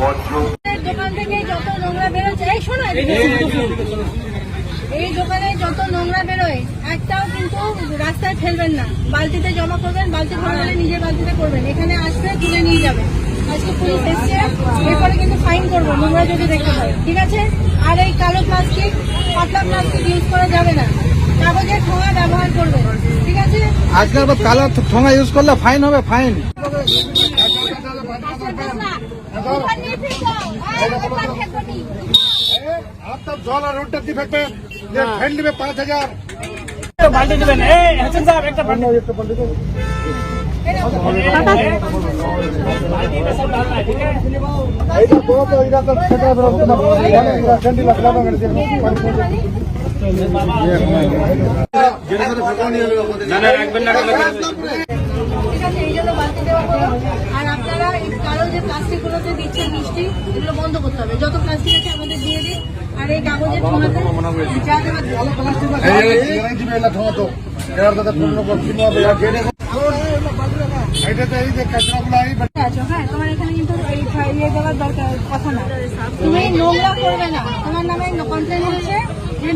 এই দোকান থেকে যত নোংরা বেরোচ্ছে এই শোনো এই দোকানে যত নোংরা বেরোয় একটাও কিন্তু রাস্তায় ফেলবেন না। বালতিতে জমা করবেন বালতি ভরা নিজের বালতিতে করবেন। এখানে আসবে তুলে নিয়ে যাবে। আজকে পুলিশ এসছে এরপরে কিন্তু ফাইন করব নোংরা যদি দেখতে পাই ঠিক আছে? আর এই কালো প্লাস্টিক পাতলা প্লাস্টিক ইউজ করা যাবে না। কাগজের ঠোঙা ব্যবহার করবে। ঠিক আছে? আজকাল কালো ঠোঙা ইউজ করলে ফাইন হবে ফাইন আপনার জল আর রোডটা দিয়ে ফেলবে ফেল নেবে পাঁচ হাজার বাল্টি দিবেন এই হাসান সাহেব একটা বাল্টি এইটা বড় তো এটা তো সেটা বেরোচ্ছে না এটা ক্যান্ডিল লাগা গেছে ঠিক আছে এই জন্য বালতি দেওয়া হলো আর আপনারা এই কালো যে প্লাস্টিক গুলোতে দিচ্ছেন মিষ্টি এগুলো বন্ধ করতে হবে। যত প্লাস্টিক আছে আমাদের দিয়ে দিন আর এই কাগজের ঠোঙাতে এই আছো হ্যাঁ তোমার এখানে কিন্তু এই দেওয়ার দরকার কথা না। তুমি নোংরা করবে না। তোমার নামে কমপ্লেন হচ্ছে যে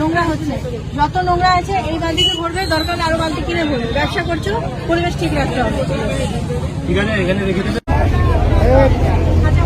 নোংরা হচ্ছে। যত নোংরা আছে এই বালতিতে ভরবে। দরকার আরও বালতি কিনে ভরবে। ব্যবসা করছ পরিবেশ ঠিক রাখতে হবে। ঠিক আছে এখানে রেখে দিবে।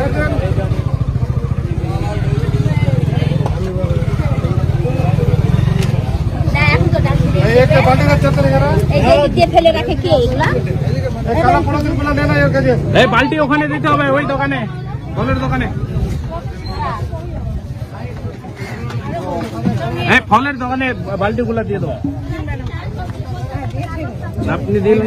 একটা ওখানে দিতে হবে ওই দোকানে ফলের দোকানে। হ্যাঁ ফলের দোকানে বালতি গুলা দিয়ে দাও আপনি দিলেন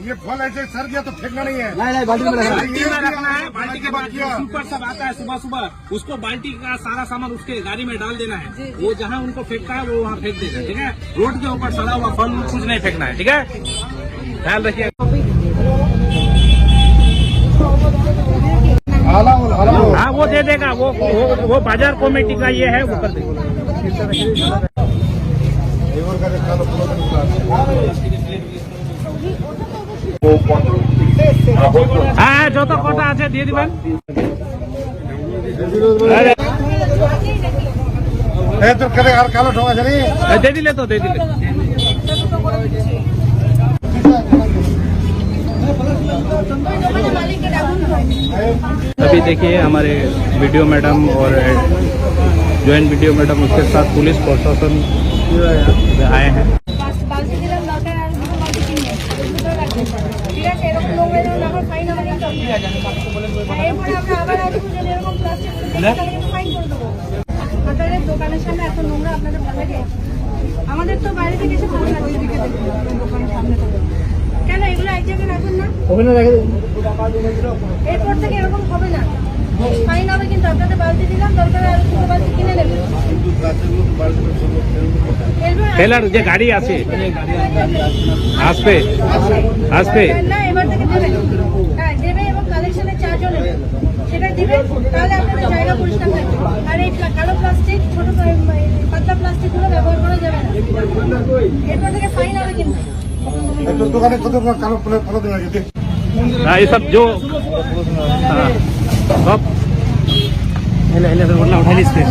ये फल ऐसे सर गया तो फेंकना नहीं है। नहीं नहीं बाल्टी में रखना। है बाल्टी के बाद सुपर सब आता है सुबह सुबह। उसको बाल्टी का सारा सामान उसके गाड़ी में डाल देना है। वो जहाँ उनको फेंकता है वो वहाँ फेंक देगा ठीक है? रोड के ऊपर सड़ा हुआ फल कुछ नहीं फेंकना है ठीक है? ख्याल रखिए। हाँ वो दे देगा वो वो, वो बाज़ार कॉमेटी का ये है वो कर देगा। এবার কাছে কালো পুরো দিনগুলো আছে হ্যাঁ যত কটা আছে দিয়ে দিবেন আরে, এ তোর কাছে আর কালো ঠোঙা জানি দিয়ে দিলে তো দিয়ে দিলে अभी देखिए हमारे वीडियो मैडम और ज्वाइंट वीडियो मैडम उसके साथ पुलिस प्रशासन आए हैं ঠিক আছে এরকম নোংরা যেমন আমার ফাইন কিন্তু এরপরে আমরা আবার আসব যদি এরকম প্লাস্টিক তাহলে ফাইন করে দেবো। আপনাদের দোকানের সামনে এত নোংরা আপনাদের ভালো লাগে? আমাদের তো বাইরে থেকে এসে ভালো লাগে দেখুন, দোকানের সামনে কেন এগুলো এক জায়গায় রাখবেন না? এরপর থেকে এরকম হবে না। ফাইন হবে কিন্তু আপনাদের বালতি দিলাম দরকার আর দুটো বালতি কিনে নেবেন। ফেলার যে গাড়ি আছে আসবে আসবে। না এবার থেকে দেবেন হ্যাঁ দেবে এবং কালেকশনের চার্জও নেবে। সেটা দিবেন তাহলে আপনাদের জায়গা পরিষ্কার থাকবে আর এই কালো প্লাস্টিক ছোট পাতলা প্লাস্টিকগুলো ব্যবহার করা যাবে না। এরপর থেকে ফাইন হবে কিন্তু। দোকানে কত কালো ফেলা দেওয়া গেছে না এসব যে হ্যাঁ। जो हाँ सब हेले हेले तो बोलना उठा ली इससे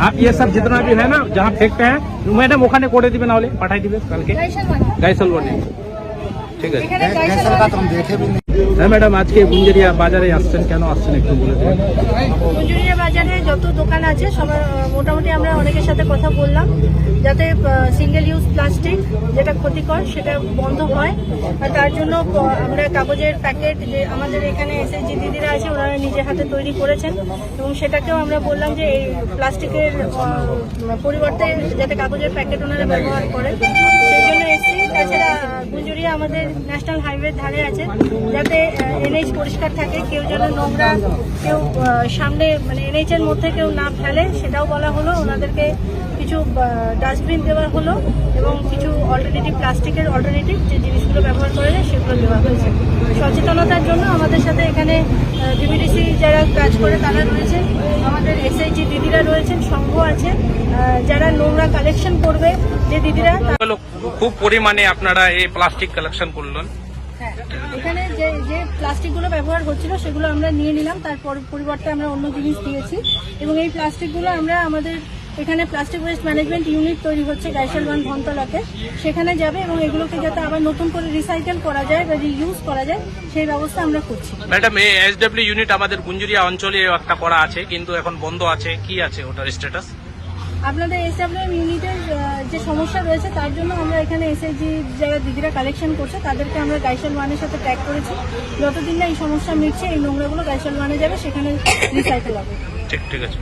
आप ये सब जितना भी है ना जहाँ फेंकते हैं मैडम ওখানে করে দিবে না হলে পাঠাই দিবে কালকে গাইশাল মানে গাইসল বনে ঠিক বাজারে যত দোকান আছে সবার মোটামুটি আমরা অনেকের সাথে কথা বললাম যাতে সিঙ্গেল ইউজ প্লাস্টিক যেটা ক্ষতিকর সেটা বন্ধ হয়। তার জন্য আমরা কাগজের প্যাকেট যে আমাদের এখানে এসএসজি দিদিরা আছে ওনারা নিজের হাতে তৈরি করেছেন। এবং সেটাকেও আমরা বললাম যে এই প্লাস্টিকের পরিবর্তে যাতে কাগজের প্যাকেট ওনারা ব্যবহার করেন। জন্য এসছি। তাছাড়া গুঞ্জুরিয়া আমাদের ন্যাশনাল হাইওয়ের ধারে আছে। যাতে এনএইচ পরিষ্কার থাকে, কেউ যেন নোংরা, কেউ সামনে মানে এনএইচ এর মধ্যে কেউ না ফেলে, সেটাও বলা হলো। ওনাদেরকে কিছু ডাস্টবিন দেওয়া হলো এবং কিছু অল্টারনেটিভ প্লাস্টিকের অল্টারনেটিভ যে জিনিসগুলো ব্যবহার করে সেগুলো দেওয়া হয়েছে। সচেতনতার জন্য আমাদের সাথে এখানে ডিবিডিসি যারা কাজ করে, তারা রয়েছেন আমাদের এসআইজি দিদিরা রয়েছেন সংঘ আছে যারা নোংরা কালেকশন করবে যে দিদিরা খুব পরিমাণে আপনারা এই প্লাস্টিক কালেকশন করলেন। হ্যাঁ এখানে যে যে প্লাস্টিকগুলো ব্যবহার হচ্ছিল সেগুলো আমরা নিয়ে নিলাম তারপর পরিবর্তে আমরা অন্য জিনিস দিয়েছি। এবং এই প্লাস্টিকগুলো আমরা আমাদের এখানে প্লাস্টিক ওয়েস্ট ম্যানেজমেন্ট ইউনিট তৈরি হচ্ছে গাইশালবান ধনতলাতে সেখানে যাবে এবং এগুলোকে যাতে আবার নতুন করে রিসাইকেল করা যায় বা রিইউজ করা যায় সেই ব্যবস্থা আমরা করছি। ম্যাডাম এই এসডব্লিউ ইউনিট আমাদের গুঞ্জুরিয়া অঞ্চলে একটা করা আছে কিন্তু এখন বন্ধ আছে। কি আছে ওটার স্ট্যাটাস আপনাদের এসডব্লিউএম ইউনিটের যে সমস্যা রয়েছে তার জন্য আমরা এখানে এসএসজি যারা দিদিরা কালেকশন করছে তাদেরকে আমরা গাইশাল ওয়ানের সাথে ট্যাগ করেছি। যতদিন না এই সমস্যা মিটছে এই নোংরাগুলো গাইশাল ওয়ানে যাবে সেখানে রিসাইকেল হবে। ঠিক ঠিক আছে।